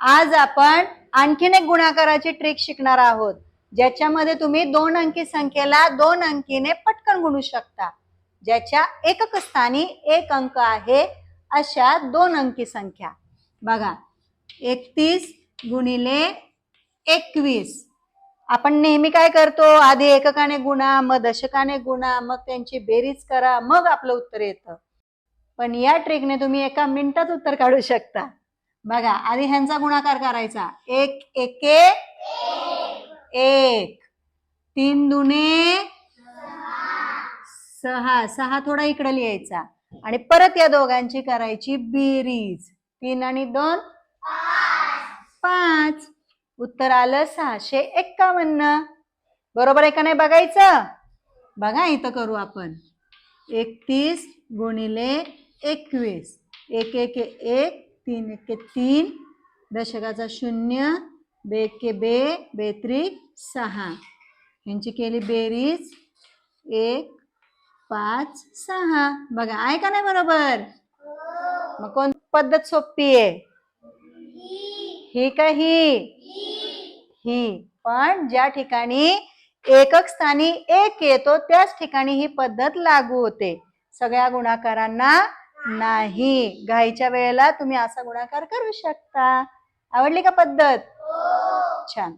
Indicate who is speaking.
Speaker 1: आज आपण आणखीन एक गुणाकाराची ट्रिक शिकणार आहोत. ज्याच्यामध्ये तुम्ही दोन अंकी संख्येला दोन अंकीने पटकन गुणू शकता. ज्याच्या एकक स्थानी एक अंक आहे अशा दोन अंकी संख्या. बघा एकतीस गुणिले एकवीस. आपण नेहमी काय करतो? आधी एककाने गुणा मग दशकाने गुणा मग त्यांची बेरीज करा मग आपलं उत्तर येतं. पण या ट्रिकने तुम्ही एका मिनिटात उत्तर काढू शकता. बघा आधी ह्यांचा गुणाकार करायचा. एक एके एक. तीन दुने सहा. सहा थोडा इकडे लिहायचा. आणि परत या दोघांची करायची बेरीज. तीन आणि दोन पाच. उत्तर आलं सहाशे एक्कावन्न. बरोबर आहे का नाही बघायचं? बघा इथं करू आपण. एकतीस गुणिले एकवीस. एक एक एक तीन एके तीन दशकाचा शून्य बेके बे बेत्रिक सहा. ह्यांची केली बेरीज एक पाच सहा. बघा आहे का नाही बरोबर? मग कोण पद्धत सोपी आहे? ही का ही? ही. पण ज्या ठिकाणी एकक स्थानी एक येतो त्याच ठिकाणी ही पद्धत लागू होते. सगळ्या गुणाकारांना नाही. घाईच्या वेळेला तुम्ही असा गुणाकार करू शकता. आवडली का पद्धत? छान.